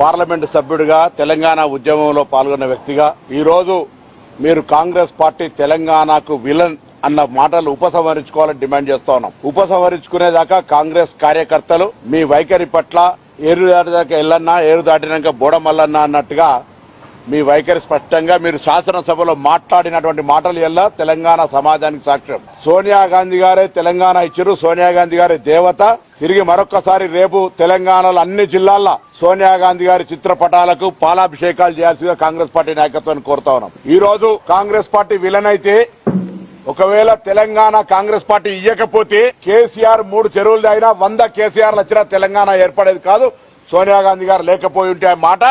Parliament సభ్యుడిగా తెలంగాణ ఉద్యమంలో పాల్గొన్న వ్యక్తిగా ఈరోజు మీరు కాంగ్రెస్ పార్టీ తెలంగాణకు విలన్ అన్న మాటలు ఉపసంహరించుకోవాలని డిమాండ్ చేస్తా ఉన్నాం. ఉపసంహరించుకునేదాకా కాంగ్రెస్ కార్యకర్తలు మీ వైఖరి పట్ల ఏరు దాటిదాకా ఎల్లన్నా ఏరు దాటినాక బోడమల్లన్నా అన్నట్టుగా మీ వైఖరి స్పష్టంగా మీరు శాసనసభలో మాట్లాడినటువంటి మాటలు ఎల్లా? తెలంగాణ సమాజానికి సాక్ష్యం. సోనియా గాంధీ గారే తెలంగాణ ఇచ్చారు సోనియా గాంధీ గారి దేవత. తిరిగి మరొకసారి రేపు తెలంగాణలో అన్ని జిల్లాల్లో సోనియా గాంధీ గారి చిత్రపటాలకు పాలాభిషేకాలు చేయాల్సిందిగా కాంగ్రెస్ పార్టీ నాయకత్వాన్ని కోరుతా ఉన్నాం. ఈ రోజు కాంగ్రెస్ పార్టీ విలన్ అయితే ఒకవేళ తెలంగాణ కాంగ్రెస్ పార్టీ ఇయ్యకపోతే కేసీఆర్ మూడు చెరువులు దాగినా వంద కేసీఆర్లు వచ్చినా తెలంగాణ ఏర్పడేది కాదు. సోనియా గాంధీ గారు లేకపోయి ఉంటే మాట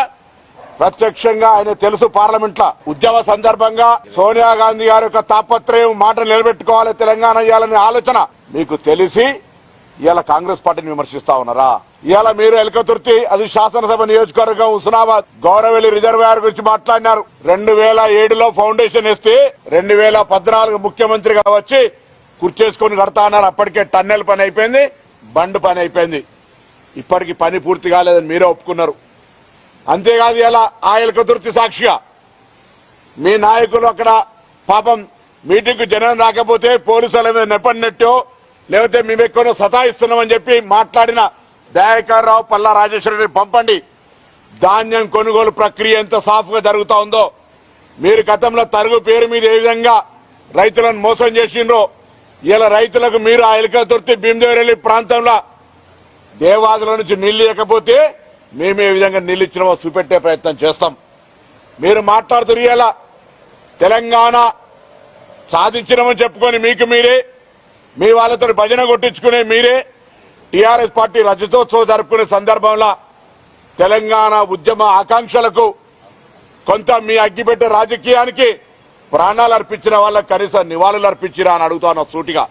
ప్రత్యక్షంగా ఆయన తెలుసు పార్లమెంట్లో ఉద్యమ సందర్భంగా సోనియా గాంధీ గారి యొక్క తాపత్రయం మాట నిలబెట్టుకోవాలి తెలంగాణ ఇవ్వాలనే ఆలోచన మీకు తెలిసి ఇవాళ కాంగ్రెస్ పార్టీని విమర్శిస్తా ఉన్నారా? ఇవాళ మీరు ఎలకతుర్తి అది శాసనసభ నియోజకవర్గం హుస్నాబాద్ గౌరవెల్లి రిజర్వాయర్ గురించి మాట్లాడినారు. రెండు వేల ఏడులో ఫౌండేషన్ ఇస్తే రెండు వేల పద్నాలుగు ముఖ్యమంత్రిగా వచ్చి కుర్చేసుకొని కడతా అన్నారు. అప్పటికే టన్నెల్ పని అయిపోయింది బండ్ పని అయిపోయింది. ఇప్పటికి పని పూర్తి కాలేదని మీరే ఒప్పుకున్నారు. అంతేకాదు ఇలా ఆ ఎలకతుర్తి సాక్షిగా మీ నాయకులు అక్కడ పాపం మీటింగ్ జనం రాకపోతే పోలీసుల మీద నెప్పన్నట్టు లేకపోతే మేము ఎక్కువ సతాయిస్తున్నామని చెప్పి మాట్లాడిన దయాకర్రావు పల్లా రాజేశ్వరరెడ్డి పంపండి. ధాన్యం కొనుగోలు ప్రక్రియ ఎంత సాఫ్గా జరుగుతూ ఉందో. మీరు గతంలో తరుగు పేరు మీద ఏ విధంగా రైతులను మోసం చేసిండ్రో ఇలా రైతులకు మీరు ఆ ఎలకతుర్తి భీమదేవరెల్లి ప్రాంతంలో దేవాదుల నుంచి నీళ్ళు మేము ఏ విధంగా నీళ్ళు ఇచ్చినామో చూపెట్టే ప్రయత్నం చేస్తాం. మీరు మాట్లాడుతురియేలా తెలంగాణ సాధించినామని చెప్పుకొని మీకు మీరే మీ వాళ్ళతో భజన కొట్టించుకునే మీరే టీఆర్ఎస్ పార్టీ రజతోత్సవం జరుపుకునే సందర్భంలో తెలంగాణ ఉద్యమ ఆకాంక్షలకు కొంత మీ అగ్గిపెట్టే రాజకీయానికి ప్రాణాలు అర్పించిన వాళ్ళకి కనీసం నివాళులు అర్పించిరా అని అడుగుతాను సూటిగా.